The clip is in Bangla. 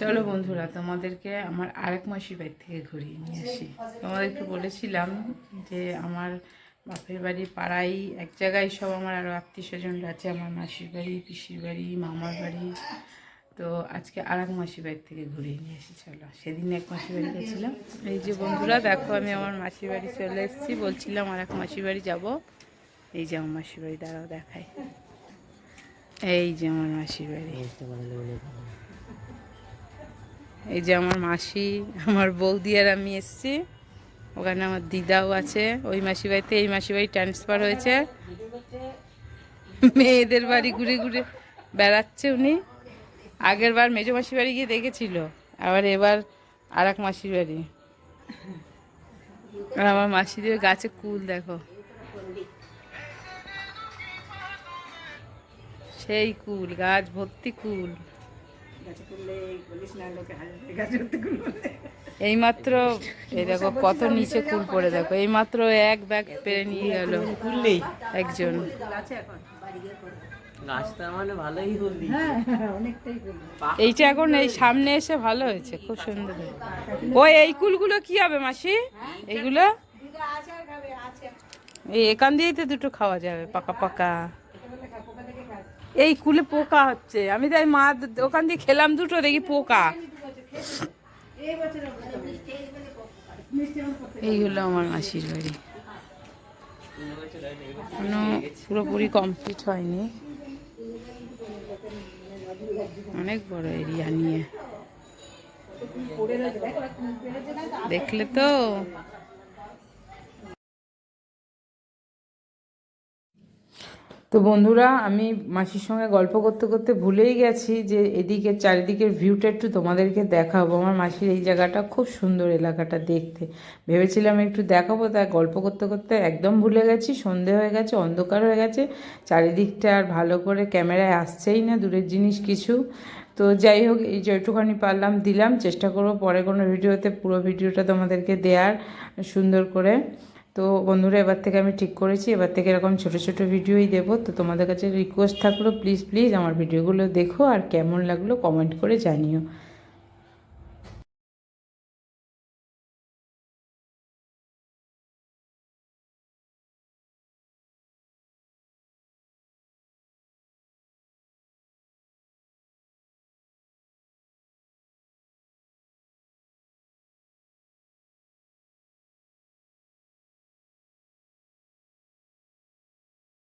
চলো বন্ধুরা, তোমাদেরকে আমার আরেক মাসির বাড়ি থেকে ঘুরিয়ে নিয়ে আসি। তোমাদেরকে বলেছিলাম যে আমার বাপের বাড়ি পাড়াই, এক জায়গায় সব আমার আরও আত্মীয় স্বজনরা আছে, আমার মাসির বাড়ি, পিসির বাড়ি, মামার বাড়ি। তো আজকে আর এক মাসির বাড়ি থেকে ঘুরিয়ে নিয়ে এসেছি চলো। সেদিন এক মাসির বাড়ি গেছিলাম। এই যে বন্ধুরা, দেখো আমি আমার মাসির বাড়ি চলে এসেছি, বলছিলাম আর এক মাসির বাড়ি যাব। এই যে আমার মাসির বাড়ি, দাঁড়াও দেখাই। এই যে আমার মাসির বাড়ি। এই যে আমার মাসি, আমার বৌদি আর আমি এসছি। ওখানে আমার দিদাও আছে। ওই মাসি বাড়িতে এই মাসি বাড়ি ট্রান্সফার হয়েছে। মেয়েদের বাড়ি ঘুরে ঘুরে বেড়াচ্ছে উনি। আগের বার মেজো মাসি বাড়ি গিয়ে দেখেছিল, আবার এবার আর এক মাসির বাড়ি আর আমার মাসিদের গাছে কুল, দেখো। সেই কুল, গাছ ভর্তি কুল। এইমাত্র এই দেখো কত নিচে কুল পড়ে দেখো। এইমাত্র এক ব্যাগ পেরে নিয়ে গেল একজন। গাছটা মানে ভালোই হলি। এইটা এখন এই সামনে এসে ভালো হয়েছে খুব সুন্দর। ওই এই কুলগুলো কি হবে মাসি? এইগুলো? এই এখান দিয়েই তো দুটো খাওয়া যাবে পাকা পাকা। এই কুলে পোকা হচ্ছে। আমি তাই মা ওখান দিয়ে খেলাম দুটো, দেখি পোকা। এই হলো আমার মাসির বাড়ি। এখনও পুরোপুরি কমপ্লিট হয়নি। অনেক বড় এরিয়া নিয়ে। দেখলে তো? তো বন্ধুরা, আমি মাসির সঙ্গে গল্প করতে করতে ভুলেই গেছি যে এদিকে, চারিদিকের ভিউটা একটু তোমাদেরকে দেখাবো। আমার মাসির এই জায়গাটা খুব সুন্দর এলাকাটা দেখতে। ভেবেছিলাম একটু দেখাবো, তাই গল্প করতে করতে একদম ভুলে গেছি। সন্ধে হয়ে গেছে, অন্ধকার হয়ে গেছে। চারিদিকটা আর ভালো করে ক্যামেরায় আসছেই না, দূরের জিনিস কিছু। তো যাই হোক, এই যেটুখানি পারলাম, দিলাম। চেষ্টা করব পরে কোনো ভিডিওতে, পুরো ভিডিওটা তোমাদেরকে দেওয়ার সুন্দর করে। তো বন্ধুরা, এবার থেকে আমি ঠিক করেছি। এবার থেকে এরকম ছোট ছোট ভিডিওই দেবো। তো তোমাদের কাছে রিকোয়েস্ট থাকল প্লিজ প্লিজ আমার ভিডিওগুলো দেখো আর কেমন লাগল কমেন্ট করে জানিও।